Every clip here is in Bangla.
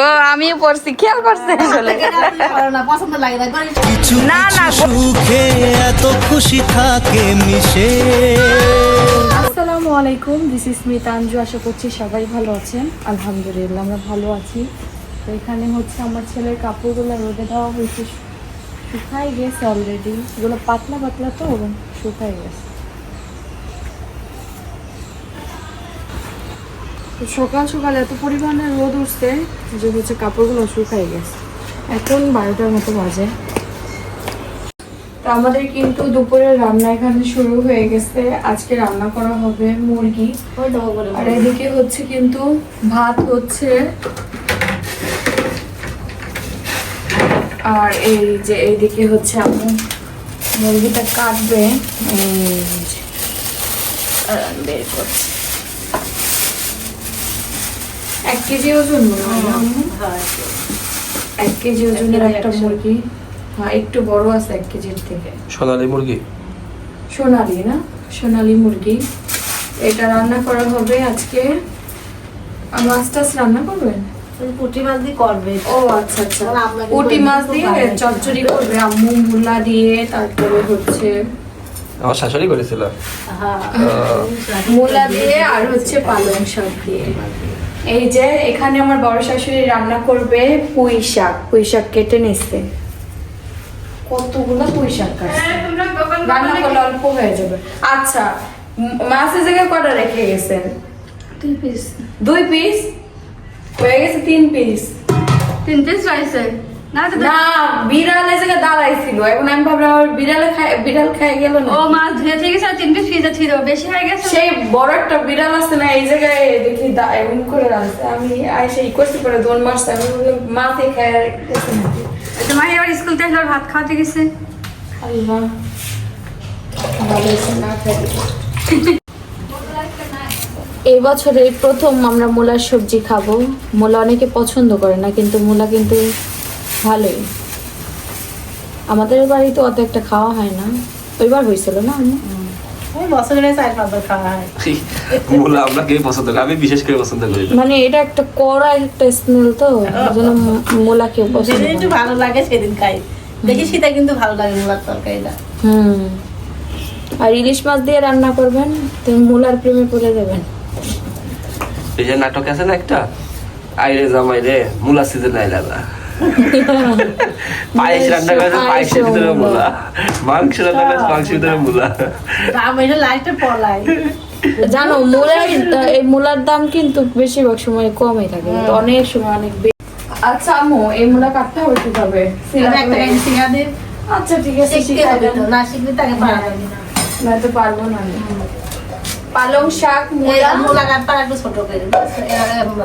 ও আমিও পড়ছি খেয়াল করছে আসলে। না, না কিছু না, না, সুখে এত খুশি থাকে মিশে। আসসালামু আলাইকুম দিস ইস মি তানজু আশা করছি সবাই ভালো আছেন। আলহামদুলিল্লাহ আমরা ভালো আছি। তো এখানে হচ্ছে আমার ছেলের কাপড়গুলো রোদে দেওয়া হয়েছে শুকাই গেছে অলরেডি এগুলো পাতলা পাতলা তো শুকাই গেছে। তো সকাল সকাল এত পরিমাণে রোদ উঠছে যে হচ্ছে কাপড়গুলো শুকাই গেছে। এখন বারোটার মতো বাজে। তো আমাদের কিন্তু দুপুরের রান্না এখানে শুরু হয়ে গেছে। আজকে রান্না করা হবে মুরগি। আর এদিকে হচ্ছে কিন্তু ভাত হচ্ছে। আর এই যে এইদিকে হচ্ছে আমি মুরগিটা কাটবে। বের করছি। এক কেজি ওজন মনে হয় না? হ্যাঁ, এক কেজি। ওজনের একটা মুরগি? হ্যাঁ একটু বড় আছে এক কেজির থেকে। সোনালী মুরগি? সোনালি না? সোনালি মুরগি। এটা রান্না করা হবে আজকে। মাছ টাছ রান্না করবেন? পুঁটি মাছ দিয়ে করবে। ও আচ্ছা আচ্ছা। পুঁটি মাছ দিয়ে চচ্চড়ি করবে। আম্মু মূলা দিয়ে তারপরে হচ্ছে আমার শাশুড়ি করেছিল। হ্যাঁ। দিয়ে আর হচ্ছে পালং শাক দিয়ে। এই যে এখানে আমার বড় শাশুড়ি রান্না করবে পুঁই শাক পুঁই শাক কেটে নিচ্ছে কতগুলো পুঁই শাক রান্না করলে অল্প হয়ে যাবে। আচ্ছা মাছের জায়গায় কটা রেখে গেছেন? তিন পিস দুই পিস হয়ে গেছে তিন পিস তিন পিস রয়েছে না বিড়াল এই জায়গায় দাঁড়াইছিল এখন আমি ভাবলাম বিড়ালে খায় বিড়াল খাই গেল না। ও মাছ ধুয়ে থেকে গেছে আর তিন পিস ফ্রিজে ছিল বেশি হয়ে গেছে। সেই বড় একটা বিড়াল আছে না এই জায়গায় দেখি এমন করে আমি আইসে ই করতে পারে দোন মারছে। আমি বললাম মাথায় খায় আর গেছে নাকি? তোমার এবার স্কুল থেকে ভাত খাওয়াতে গেছে। আল্লাহ ভালো না খাই এই বছরে প্রথম আমরা মূলার সবজি খাব। মূলা অনেকে পছন্দ করে না কিন্তু মূলা কিন্তু ভালোই। আমাদের বাড়িতে অত একটা খাওয়া হয় না। ওইবার হয়েছিল না আমি? বিশেষ করে পছন্দ করি মানে এটা একটা কড়া একটা স্মেল তো মূলা কেউ পছন্দ। ভালো লাগে সেদিন খাই। দেখি সেটা কিন্তু ভালো লাগে মূলার তরকারিটা। হুম। আর ইলিশ মাছ দিয়ে রান্না করবেন তো মূলার প্রেমে পড়ে যাবেন। এই যে নাটক আছে না একটা? আইরে জামাই রে মূলা সিজন আইলা না। পায়েস রান্না করেছে পায়েসের ভিতরে মূলা মাংস রান্না করেছে মাংসের ভিতরে মূলা দাম এটা লাইটে পলাই জানো মূলার এই মূলার দাম কিন্তু বেশিরভাগ সময় কমই থাকে অনেক সময় অনেক বেশি আচ্ছা আম্মু এই মূলা কাটতে হবে কীভাবে? আমি আচ্ছা ঠিক আছে শিখতে হবে না শিখলে তাকে পারা যাবে না। নয়তো পারব না। আমি। পালং শাক মূলা। মূলা গাছটা একটু ছোট করে।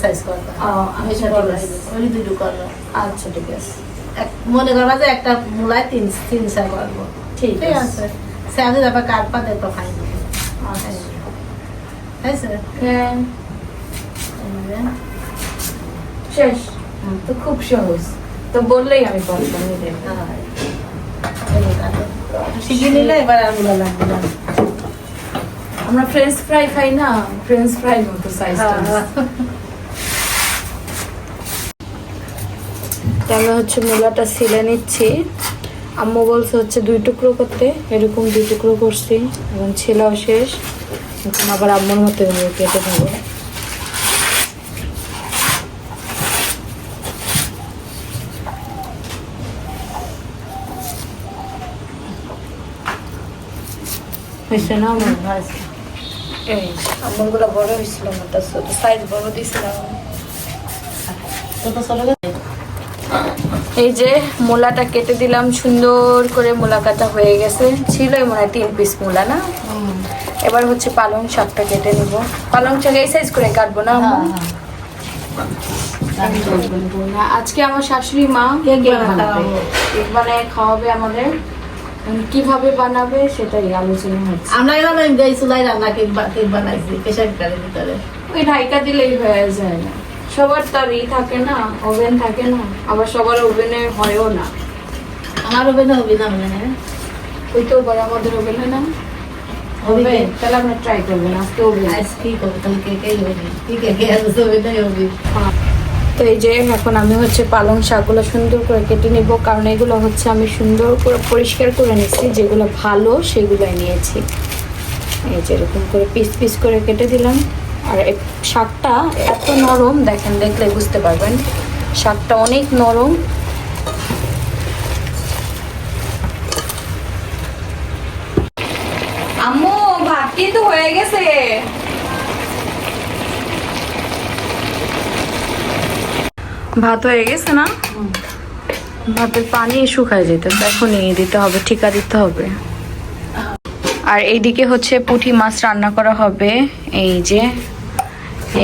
সাইজ করবা আমি ছোট। ওই দুটো করব। আচ্ছা ঠিক আছে। এক- মনে করবা যে একটা মূলায় তিন তিন সা করব। ঠিক আছে। স্যামে তারপর কাটপা দেখো খাই আচ্ছা। হয়েছে হ্যাঁ শেষ। তো খুব সহজ। তো বললেই আমি আমি দেখব। শিখে নিলে এবার আর মূলা লাগবে না। আমরা ফ্রেঞ্চ ফ্রাই খাই না ফ্রেঞ্চ ফ্রাই মতো সাইজটা হ্যাঁ, আমি হচ্ছে মূলাটা সিলে নিচ্ছি। আম্মু বলছে হচ্ছে দুই টুকরো করতে। এরকম দুই টুকরো করছি এবং ছেলেও শেষ। এখন আবার আম্মুর মতো এভাবে কেটে দেবো হয়েছে না আমার। এই আম্মুরগুলো বড় হয়েছিল আমার সাইজ বড় দিয়েছিলাম। ছোট ছোট করে এই যে মূলাটা কেটে দিলাম সুন্দর করে মূলা কাটা হয়ে গেছে। ছিলই মনে হয় তিন পিস মূলা না? এবার হচ্ছে পালং শাকটা কেটে নেব। পালং শাক এই সাইজ করে কাটবো না আজকে আমার শাশুড়ি মা কেক বানাবে। কেক বানায় খাওয়াবে আমাদের। কীভাবে বানাবে সেটাই আলোচনা হচ্ছে। আমরা ওই গাই চুলাই রান্না কেক বা- কেক বানাইছি প্রেশার কুকারের ভিতরে। ওই ঢাইকা দিলেই হয়ে যায় না। সবার তার ই থাকে না ওভেন থাকে না আবার সবার ওভেনে হয়ও না। আমার ওভেনে হবে না মনে ওই তো এবার আমাদের ওভেনে না। হবে তাহলে আমরা ট্রাই করবেন আজকে ওভেন। আজ কি করব? তাহলে কেকেই হবে কি কেকে আছে ওভেনে হবে। হ্যাঁ। তো এই যে এখন আমি হচ্ছে পালং শাকগুলো সুন্দর করে কেটে নিব, কারণ এগুলো হচ্ছে আমি সুন্দর করে পরিষ্কার করে নিচ্ছি যেগুলো ভালো সেগুলোই নিয়েছি। এই যে এরকম করে পিস পিস করে কেটে দিলাম। আর শাকটা এত নরম, দেখেন দেখলে বুঝতে পারবেন, শাকটা অনেক নরম আম্মু ভাত কিন্তু হয়ে গেছে ভাত হয়ে গেছে না? ভাতের পানি শুকায় যেতে এখনই দিতে হবে, ঠিকা দিতে হবে। আর এইদিকে হচ্ছে পুঁটি মাছ রান্না করা হবে। এই যে,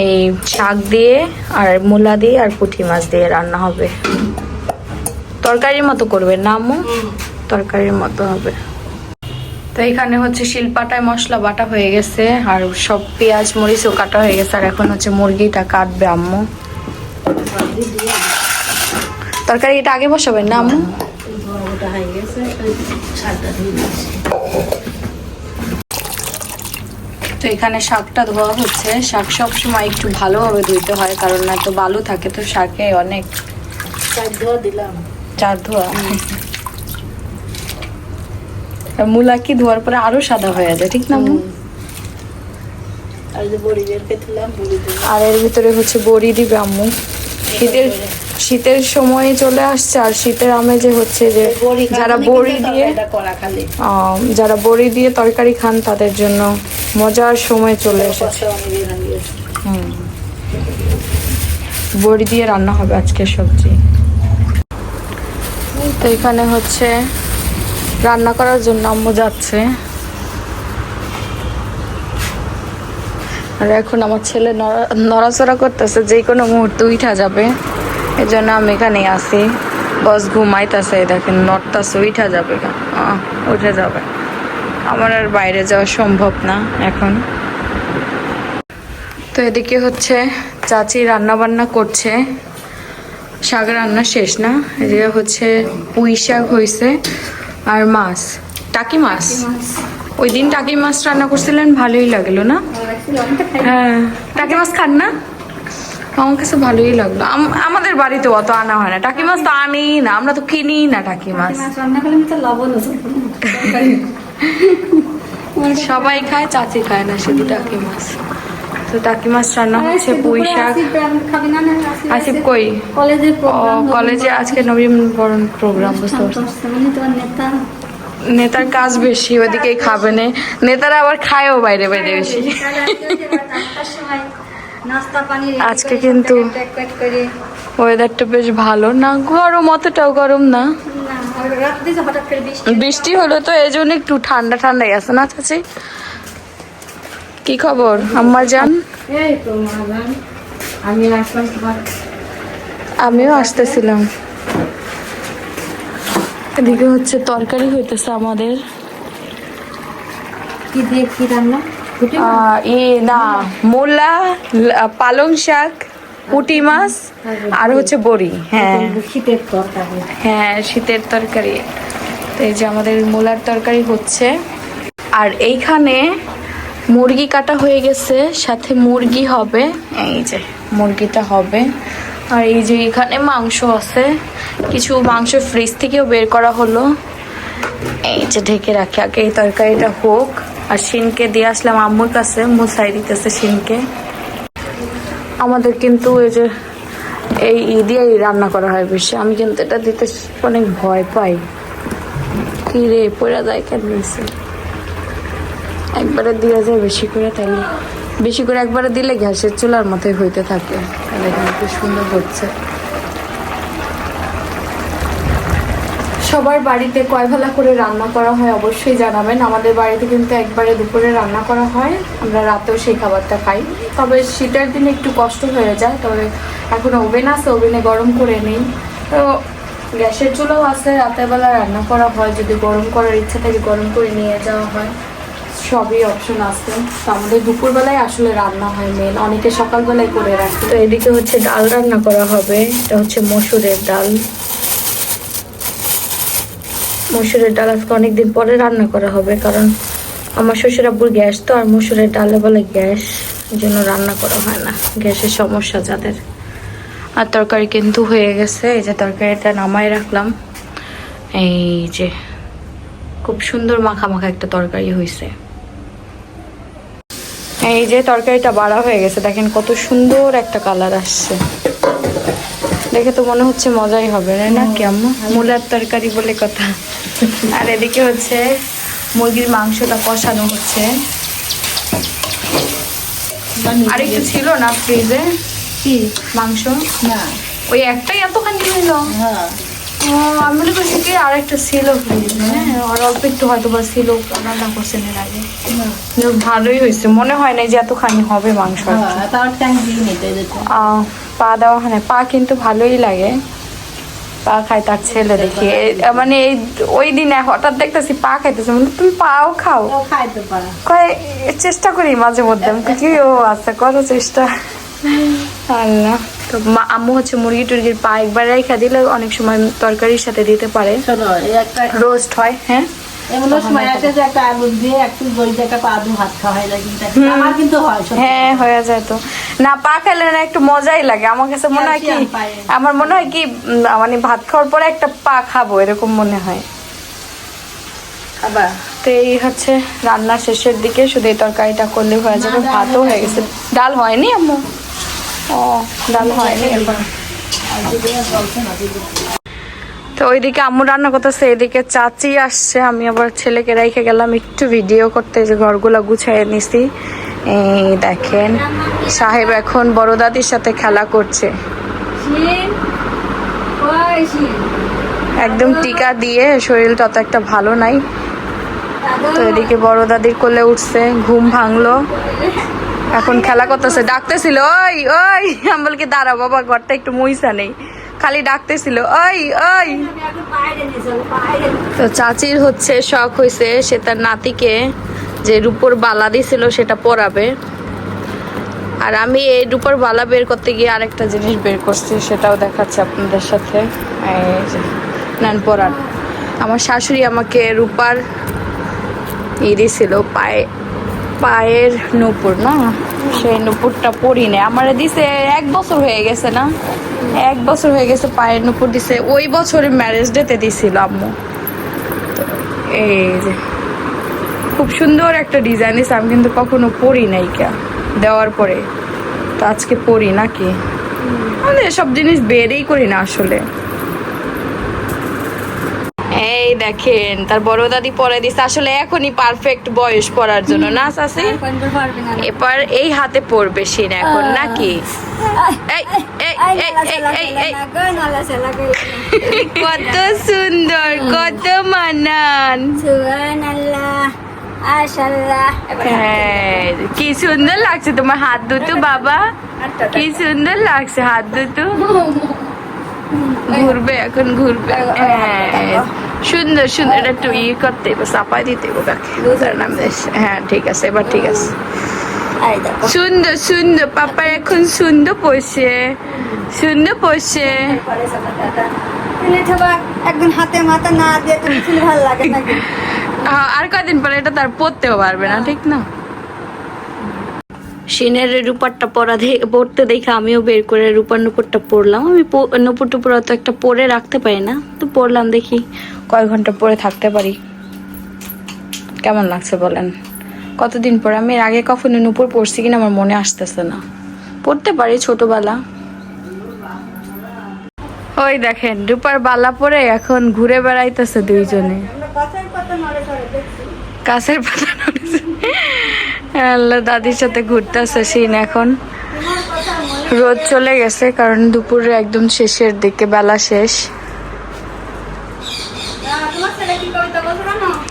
এই শাক দিয়ে আর মূলা দিয়ে আর পুঁটি মাছ দিয়ে রান্না হবে। তরকারির মতো করবে না আম্মু? তরকারির মতো হবে। তো এখানে হচ্ছে শিলপাটায় মশলা বাটা হয়ে গেছে, আর সব পেঁয়াজ, মরিচও কাটা হয়ে গেছে, আর এখন হচ্ছে মুরগিটা কাটবে আম্মু। তরকারি এটা আগে বসাবেন না আম্মু? তো এখানে শাকটা ধোয়া হচ্ছে। শাক সব সময় একটু ভালোভাবে ধুইতে হয় কারণ না তো বালু থাকে তো শাকে অনেক শাক ধোয়া দিলাম চার ধোয়া। আর মূলা কি ধোয়ার পরে আরও সাদা হয়ে যায় ঠিক না আর এর ভিতরে হচ্ছে বড়ি দিবে আম্মু। শীতের শীতের সময় চলে আসছে আর শীতের আমেজে হচ্ছে যে যারা বড়ি দিয়ে যারা বড়ি দিয়ে তরকারি খান তাদের জন্য মজার সময় চলে এসেছে। বড়ি দিয়ে রান্না হবে আজকে সবজি। তো এখানে হচ্ছে রান্না করার জন্য আম্মু যাচ্ছে। আর এখন আমার ছেলে নড়া- নড়াচড়া করতেছে, যে কোনো মুহূর্তে উঠা যাবে। এই জন্য আমি এখানেই আসি বস ঘুমাইতেছে দেখেন, নড়তাছে উঠা যাবে উঠে যাবে। আমার আর বাইরে যাওয়া সম্ভব না এখন। তো এদিকে হচ্ছে চাচি রান্না বান্না করছে। শাক রান্না শেষ না, এদিকে হচ্ছে পুঁই শাক হয়েছে আর মাছ? টাকি মাছ। ওই দিন টাকি মাছ রান্না করছিলেন ভালোই লাগল না? হ্যাঁ। টাকি মাছ খান না? আমার কাছে ভালোই লাগল। আম- আমাদের বাড়িতে অত আনা হয় না। টাকি মাছ তো আনি না আমরা তো কিনি না টাকি মাছ। সবাই খায় চাচি খায় না শুধু টাকি মাছ। তো টাকি মাছ রান্না হচ্ছে পুঁই শাক আসিফ কই? কলেজের ও কলেজে আজকে নবীনবরণ প্রোগ্রাম বুঝতে পারছি নেতার কাজ বেশি ওদিকেই খাবে না। নেতারা আবার খায়ও বাইরে বাইরে বেশি। আজকে কিন্তু ওয়েদারটা বেশ ভালো। না গরম অতটাও গরম না। বৃষ্টি হলো তো এই জন্য একটু ঠান্ডা ঠান্ডাই আছে না চাচি? কি খবর? আম্মা যান? আমিও আসতেছিলাম। এদিকে হচ্ছে তরকারি হইতেছে আমাদের। কি দিয়ে কি রান্না? এ না মূলা পালং শাক পুঁটি মাছ আর হচ্ছে বড়ি হ্যাঁ। শীতের তরকারি। হ্যাঁ শীতের তরকারি। এই যে আমাদের মূলার তরকারি হচ্ছে। আর এইখানে মুরগি কাটা হয়ে গেছে সাথে মুরগি হবে এই যে মুরগিটা হবে। আর এই যে এখানে মাংস আছে কিছু মাংস ফ্রিজ থেকেও বের করা হলো। এই যে ঢেকে রাখি, আগে এই তরকারিটা হোক। আর শিনকে দিয়ে আসলাম আম্মুর কাছে, মুসাই দিতেছে শিনকে। আমাদের কিন্তু এই যে, এই ই দিয়েই রান্না করা হয় বেশি। আমি কিন্তু এটা দিতে অনেক ভয় পাই। কি রে, পড়া যায় কেন একবারে দিয়ে যায় বেশি করে তাইলে। বেশি করে একবারে দিলে গ্যাসের চুলার মতোই হইতে থাকে। তাহলে কিন্তু সুন্দর হচ্ছে। সবার বাড়িতে কয় বেলা করে রান্না করা হয় অবশ্যই জানাবেন। আমাদের বাড়িতে কিন্তু একবারে দুপুরে রান্না করা হয়। আমরা রাতেও সেই খাবারটা খাই। তবে শীতের দিনে একটু কষ্ট হয়ে যায়, তবে এখন ওভেন আছে, ওভেনে গরম করে নেই। তো গ্যাসের চুলাও আছে রাতের বেলা রান্না করা হয়। যদি গরম করার ইচ্ছা থাকে গরম করে নিয়ে যাওয়া হয়। সবই অপশন আছে। তো আমাদের দুপুরবেলায় আসলে রান্না হয় মেন অনেকে সকালবেলায় করে রাখে। তো এদিকে হচ্ছে ডাল রান্না করা হবে। এটা হচ্ছে মসুরের ডাল। মসুরের ডাল আজকে অনেকদিন পরে রান্না করা হবে, কারণ আমার শ্বশুর আব্বুর গ্যাস, তো আর মসুরের ডালে বলে গ্যাস জন্য রান্না করা হয় না। গ্যাসের সমস্যা যাদের। আর তরকারি কিন্তু হয়ে গেছে, এই যে তরকারিটা নামায় রাখলাম। এই যে খুব সুন্দর মাখা মাখা একটা তরকারি হয়েছে এই যে তরকারিটা বাড়া হয়ে গেছে, দেখেন কত সুন্দর একটা কালার আসছে। দেখে তো মনে হচ্ছে মজাই হবে রে না? কি আম্মা মূলার তরকারি বলে কথা। আর এদিকে হচ্ছে মুরগির মাংসটা কষানো হচ্ছে। আর একটু ছিল না ফ্রিজে কি? মাংস? না। ওই একটাই এতখানি হইল হ্যাঁ। আমি মনে করছি কি আর একটা ছিল ফ্রিজে আর অল্প একটু হয়তো বা ছিল রান্না করছেন এর আগে। ভালোই হয়েছে মনে হয় না যে এতখানি হবে মাংস। হ্যাঁ পা দেওয়া হয় না পা কিন্তু ভালোই লাগে। পা খায় তার ছেলে দেখি। মানে এই ওই দিনে হঠাৎ দেখতেছি পা খাইতেছে মানে তুমি পাও খাও। কয় চেষ্টা করি মাঝে মধ্যে। কি ও আচ্ছা করো চেষ্টা। আল্লাহ। তো মা- আম্মু হচ্ছে মুরগি টুরগির পা একবার রেখা দিলে অনেক সময় তরকারির সাথে দিতে পারে। একটা রোস্ট হয় হ্যাঁ? হয় না হয়। হ্যাঁ হয়ে যায় তো। পা খেলে না একটু মজাই লাগে। আমার কাছে মনে হয় কি আমার মনে হয় কি মানে ভাত খাওয়ার পরে একটা পা খাব এরকম মনে হয়। আবার? তো এই হচ্ছে রান্না শেষের দিকে শুধু এই তরকারিটা করলে হয়ে যাবে ভাতও হয়ে গেছে। ডাল হয়নি আম্মু? ও ডাল হয়নি তো ওইদিকে আম্মু রান্না করতেছে এদিকে চাচি আসছে আমি আবার ছেলেকে রেখে গেলাম একটু ভিডিও করতে যে ঘরগুলো গুছিয়ে নিছি। এই দেখেন সাহেব এখন বড় দাদির সাথে খেলা করছে। একদম টিকা দিয়ে শরীরটা অত একটা ভালো নাই। তো এদিকে বড় দাদির কোলে উঠছে ঘুম ভাঙলো। এখন খেলা করতেছে, ডাকতেছিল, ওই ওই। আমি বলকি দাঁড়া বাবা, ঘরটা একটু মুইসা নেই। খালি ডাকতেছিল, ওই ওই। তো চাচির হচ্ছে শখ হয়েছে সে তার নাতিকে যে রূপোর বালা দিছিল, সেটা পরাবে। আর আমি এই রূপোর বালা বের করতে গিয়ে আরেকটা জিনিস বের করছি, সেটাও দেখাচ্ছি আপনাদের সাথে। নেন, পরান। আমার শাশুড়ি আমাকে রূপার ই দিছিল, পায়ে পায়ের নুপুর, না? সেই নুপুরটা পরি না আমার দিছে এক বছর হয়ে গেছে, না? এক বছর হয়ে গেছে পায়ের নুপুর দিছে। ওই বছরে ম্যারেজ ডেতে দিছিল আম্মু। এই যে, খুব সুন্দর একটা ডিজাইন দিছে। আমি কিন্তু কখনো পরি নাই কে, দেওয়ার পরে। তো আজকে পরি নাকি? আমি সব জিনিস বেরই করি না আসলে। এই দেখেন তার বড় দাদি পরে দিছে। আসলে এখনই পারফেক্ট বয়স পড়ার জন্য না চাষি পারবে এবার এই হাতে পড়বে সিন এখন নাকি? কত সুন্দর কত মানান। হ্যাঁ কি সুন্দর লাগছে তোমার হাত দুটো বাবা। কি সুন্দর লাগছে হাত দুটো। ঘুরবে এখন ঘুরবে। হ্যাঁ। সুন্দর সুন্দর। এটা একটু ইয়ে করতে এবার চাপাই দিতে নাম হ্যাঁ ঠিক আছে এবার ঠিক আছে। সুন্দর সুন্দর। পাপা এখন সুন্দর পড়ছে সুন্দর পড়ছে একদিন হাতে মাথা না দিয়ে তুমি ভালো লাগে আর কদিন পরে এটা তার পরতেও পারবে না ঠিক না? সিনের রূপারটা পরা পড়তে পরতে দেখে আমিও বের করে রূপার নুপুরটা পরলাম। আমি নুপুর টুপুর অত একটা পরে রাখতে পারি না তো পরলাম দেখি। কয় ঘণ্টা পরে থাকতে পারি। কেমন লাগছে বলেন? কতদিন পরে? আমি এর আগে কখনো নুপুর পরছি কিনা আমার মনে আসতেছে না। পড়তে পারি ছোটবেলা। ওই দেখেন, রূপার বালা পরে এখন ঘুরে বেড়াইতেছে দুইজনে। কাছের পাতা। আল্লাহ দাদির সাথে ঘুরতেছে সিন এখন। রোদ চলে গেছে, কারণ দুপুরে একদম শেষের দিকে, বেলা শেষ তোমার ছেলে কি কবিতা বলছো জানো কি কবিতা বলছে গাছের পাতা নড়ে চড়ে হুম। তার কথা মনে পড়ে তিশার কথা দেখতে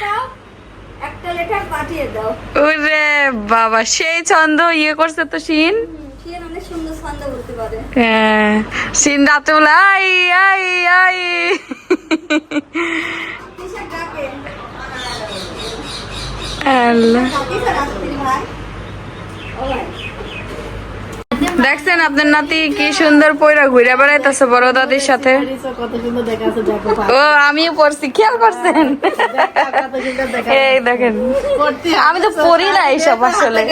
চাও? কবিতা? লেটার পাঠিয়ে দাও। ওরে বাবা সেই ছন্দ ইয়ে করছে তো সিন হ্যাঁ সিন রাত্রেবেলা আই আই আই। আল্লাহ। দেখছেন আপনার নাতি কি সুন্দর পয়রা ঘুরে বেড়াইতেছে বড় দাদির সাথে। ও, আমিও পড়ছি, খেয়াল করছেন? এই দেখেন, আমি তো পড়ি না এইসব আসলে।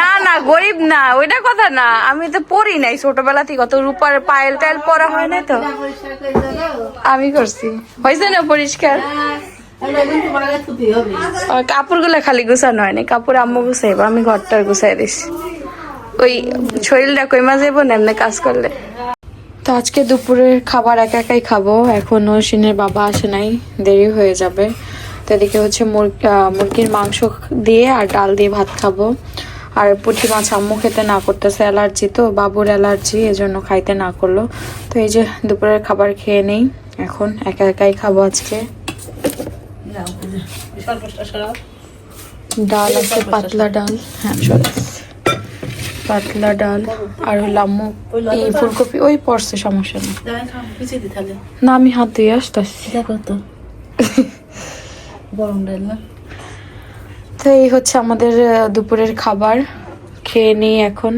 না না, গরিব না না না ওইটা কথা না, আমি তো পড়ি নাই ছোটবেলা থেকে, অত রূপার পায়েল টাইল পরা হয় নাই তো। আমি করছি। হয়েছে না পরিষ্কার? কাপড়গুলো খালি গুছানো হয়নি। কাপড় আম্মু গুছাইবো, আমি ঘরটার গুছাই দিছি। ওই শরীরটা কইমা যাব না, এমনি কাজ করলে? তো আজকে দুপুরের খাবার একা একাই খাব। এখনও সিনের বাবা আসে নাই, দেরি হয়ে যাবে। তো এদিকে হচ্ছে মুরগ- মুরগির মাংস দিয়ে আর ডাল দিয়ে ভাত খাব। আর পুঁটি মাছ আম্মু খেতে না করতেছে, অ্যালার্জি তো, বাবুর অ্যালার্জি, এজন্য খাইতে না করল। তো এই যে দুপুরের খাবার খেয়ে নেই, এখন একা একাই খাব আজকে। ডাল আছে পাতলা ডাল হ্যাঁ। পাতলা ডাল আর হলো আম্মু এই ফুলকপি ওই পড়ছে সমস্যা নেই। না আমি হাত ধুয়ে আসতেছি। গরম ডাল না? তো এই হচ্ছে আমাদের দুপুরের খাবার। খেয়ে নিই এখন।